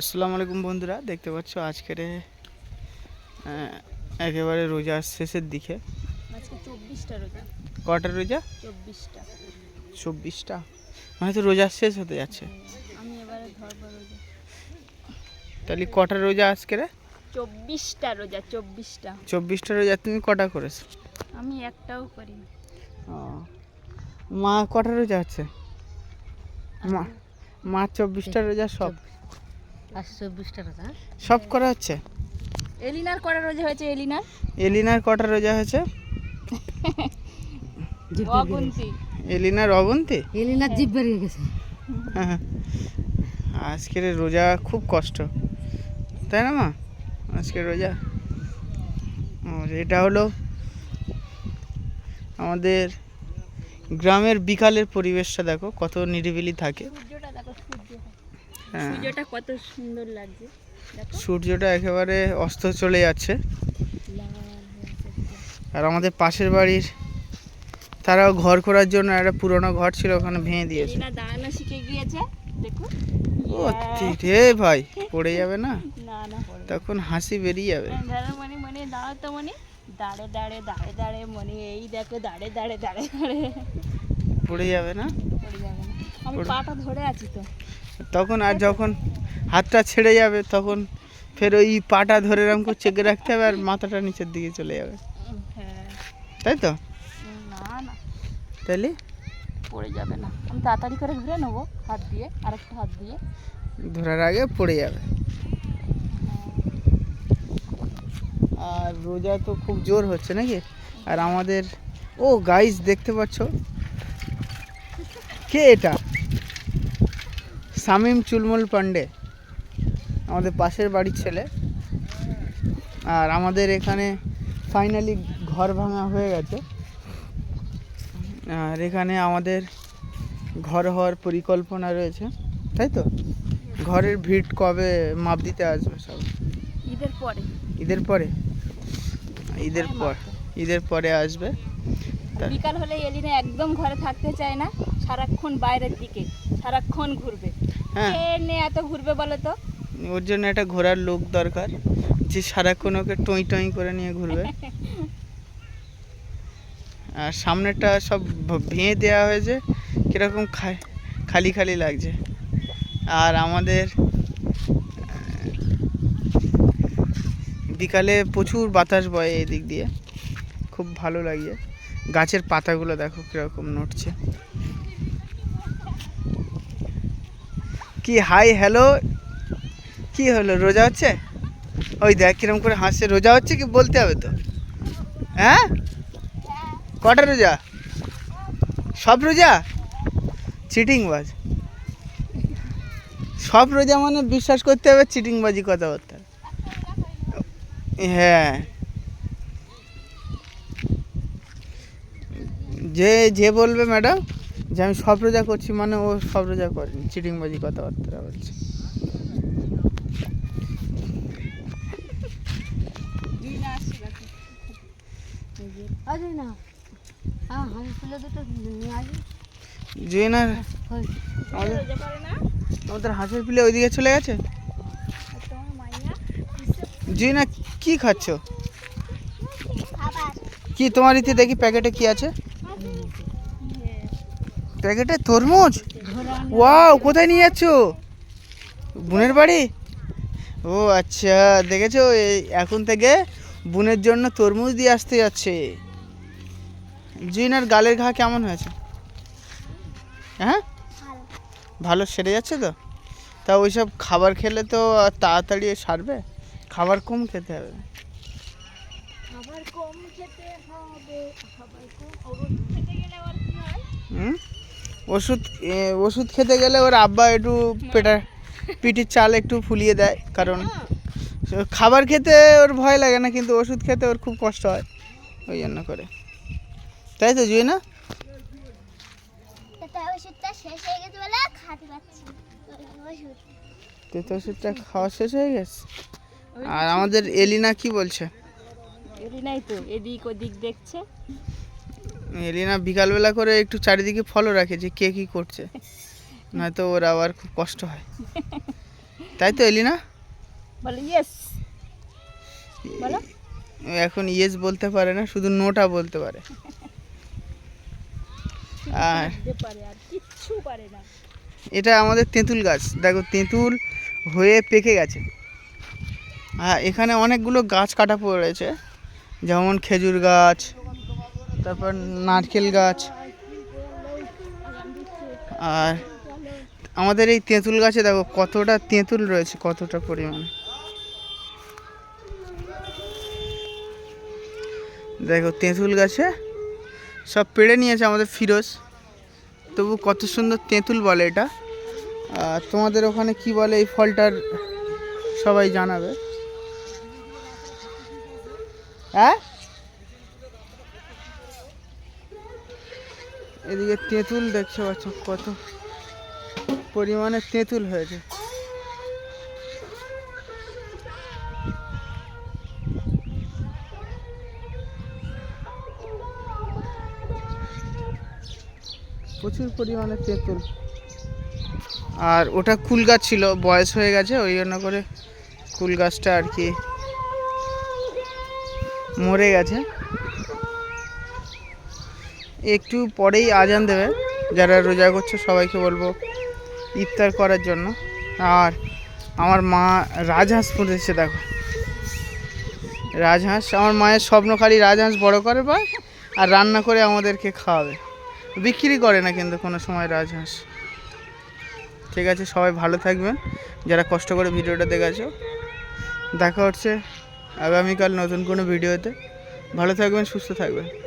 আসসালামু আলাইকুম বন্ধুরা দেখতে পাচ্ছ আজকের একেবারে রোজা শেষের দিকে। আজকে চব্বিশটা রোজা। কটা রোজা? চব্বিশটা। মানে তো রোজা শেষ হতে যাচ্ছে। আমি এবারে ধরবো রোজা। তাহলে কটা রোজা আজকের? চব্বিশটা রোজা চব্বিশটা। চব্বিশটা রোজা তুমি কটা করেছ? আমি একটাও করি মা কটা রোজা আছে? মা মা চব্বিশটা রোজা সব। সব করা হচ্ছে? এলিনার কটা রোজা হয়েছে এলিনার? এলিনার কটা রোজা হয়েছে? এলিনার অবন্তি? এলিনার জিভ বেরিয়ে গেছে। হ্যাঁ আজকের রোজা খুব কষ্ট। তাই না মা? আজকের রোজা। আর এটা হলো আমাদের গ্রামের বিকালের পরিবেশটা দেখো কত নিরিবিলি থাকে। সূর্যটা হ্যাঁ। সূর্যটা কত সুন্দর লাগছে সূর্যটা একেবারে অস্ত চলে যাচ্ছে। আর আমাদের পাশের বাড়ির তারাও ঘর করার জন্য একটা পুরোনো ঘর ছিল ওখানে ভেঙে দিয়েছে। দাঁড়ানো শিখে গিয়েছে দেখো। ও রে ভাই পড়ে যাবে না? না না তখন হাসি বেরিয়ে যাবে। দাঁড়া মানে মানে দাঁড়াতো মানে। দাঁড়ে দাঁড়ে দাঁড়ে দাঁড়ে মানে এই দেখো দাঁড়ে দাঁড়ে দাঁড়ে দাঁড়ে। পড়ে যাবে না? পড়ে যাবে না। আমি পাটা ধরে আছি তো। তখন আর যখন হাতটা ছেড়ে যাবে তখন ফের ওই পাটা ধরে এরকম করে চেকে রাখতে হবে আর মাথাটা নিচের দিকে চলে যাবে। হ্যাঁ তাই তো? উম, না না। তাহলে পড়ে যাবে না। আমি তাড়াতাড়ি করে ধরে নেব হাত দিয়ে আরেকটা হাত দিয়ে। ধরার আগে পড়ে যাবে। আর রোজা তো খুব জোর হচ্ছে নাকি? আর আমাদের ও গাইস দেখতে পাচ্ছ? কে এটা? শামিম চুলমুল পান্ডে আমাদের পাশের বাড়ির ছেলে। আর আমাদের এখানে ফাইনালি ঘর ভাঙা হয়ে গেছে। আর এখানে আমাদের ঘর হওয়ার পরিকল্পনা রয়েছে তাই তো? ঘরের ভিড় কবে মাপ দিতে আসবে সব? ঈদের পরে। ঈদের পরে? ঈদের পর ঈদের পরে আসবে। বিকাল হলে এলিনা একদম ঘরে থাকতে চায় না সারাক্ষণ বাইরের দিকে। সারাক্ষণ ঘুরবে। হ্যাঁ। কে এত ঘুরবে বলো তো? ওর জন্য একটা ঘোরার লোক দরকার যে সারাক্ষণ ওকে টই টই করে নিয়ে ঘুরবে। আর সামনেটা সব ভেঙে দেওয়া হয়েছে কীরকম খালি খালি লাগছে। আর আমাদের বিকালে প্রচুর বাতাস বয় এদিক দিয়ে। খুব ভালো লাগে। গাছের পাতাগুলো দেখো কীরকম নড়ছে। কি হাই হ্যালো কি হলো, রোজা হচ্ছে? ওই দেখ, কিরম করে হাসছে, রোজা হচ্ছে কি বলতে হবে তো? হ্যাঁ? কটা রোজা? সব রোজা? চিটিং বাজ সব রোজা মানে বিশ্বাস করতে হবে চিটিং বাজি কথাবার্তা। হ্যাঁ। যে যে বলবে ম্যাডাম। যে আমি সব রোজা করছি মানে ও সব রোজা করেনি, চিটিংবাজি, কথাবার্তা বলছে। জুয়েনার আমাদের আমাদের হাঁসের পিলে ওইদিকে চলে গেছে? জুয়েনা, কি খাচ্ছ? কি তোমার ইতে দেখি প্যাকেটে কি আছে? প্যাকেটে তরমুজ? ওয়াও কোথায় নিয়ে যাচ্ছ? বোনের বাড়ি? ও আচ্ছা দেখেছ এই এখন থেকে বোনের জন্য তরমুজ দিয়ে আসতে যাচ্ছে। জুইনার গালের ঘা কেমন হয়েছে? হ্যাঁ? ভালো সেরে যাচ্ছে তো? তা ওইসব খাবার খেলে তো আর তাড়াতাড়ি সারবে? খাবার কম খেতে হবে। খাবার কম খেতে হবে খাবার কম খেতে গেলে আবার কি হয়? হুম? ওষুধ ওষুধ খেতে গেলে ওর আব্বা একটু পেটার পিঠির চাল একটু ফুলিয়ে দেয় কারণ খাবার খেতে ওর ভয় লাগে না কিন্তু ওষুধ খেতে ওর খুব কষ্ট হয় ওই জন্য করে। তাই তো জুই না? এটা ওষুধটা শেষ হয়ে গেছে বলে আর খাতে পাচ্ছি না। ওই ওষুধ। তেতো ওষুধটা খাওয়া শেষ হয়ে গেছে? আর আমাদের এলিনা কি বলছে? এলিনাই তো এদিক ওদিক দেখছে। এলিনা বিকালবেলা করে একটু চারিদিকে ফলো রাখে যে কে কী করছে। নয়তো ওর আবার খুব কষ্ট হয়। তাই তো এলি না বলো ইয়েস বলো। এখন ইয়েস বলতে পারে না শুধু নোটা বলতে পারে। আর দিতে পারে আর কিচ্ছু পারে না। এটা আমাদের তেঁতুল গাছ। দেখো তেঁতুল হয়ে পেকে গেছে। আর এখানে অনেকগুলো গাছ কাটা পড়েছে। যেমন খেজুর গাছ তারপর নারকেল গাছ। আর আমাদের এই তেঁতুল গাছে দেখো কতটা তেঁতুল রয়েছে, কতটা পরিমাণে। দেখো তেঁতুল গাছে সব পেড়ে নিয়েছে আমাদের ফিরোজ। তবু কত সুন্দর তেঁতুল বলে এটা। তোমাদের ওখানে কি বলে এই ফলটার সবাই জানাবে। হ্যাঁ? এদিকে তেঁতুল দেখতে পাচ্ছ? কত পরিমাণে তেঁতুল হয়েছে। প্রচুর পরিমাণে তেঁতুল। আর ওটা কুল গাছ ছিল, বয়স হয়ে গেছে, ওই জন্য করে কুল গাছটা আর কি মরে গেছে। একটু পরেই আজান দেবে। যারা রোজা করছে, সবাইকে বলব ইফতার করার জন্য। আর আমার মা রাজহাঁস পুঁতেছে দেখো। রাজহাঁস, আমার মায়ের স্বপ্ন খালি রাজহাঁস বড় করে পায় আর রান্না করে আমাদেরকে খাওয়াবে। বিক্রি করে না কিন্তু কোনো সময় রাজহাঁস। ঠিক আছে, সবাই ভালো থাকবেন। যারা কষ্ট করে ভিডিওটা দেখেছ দেখা হচ্ছে আগামীকাল নতুন কোনো ভিডিওতে। ভালো থাকবেন, সুস্থ থাকবেন।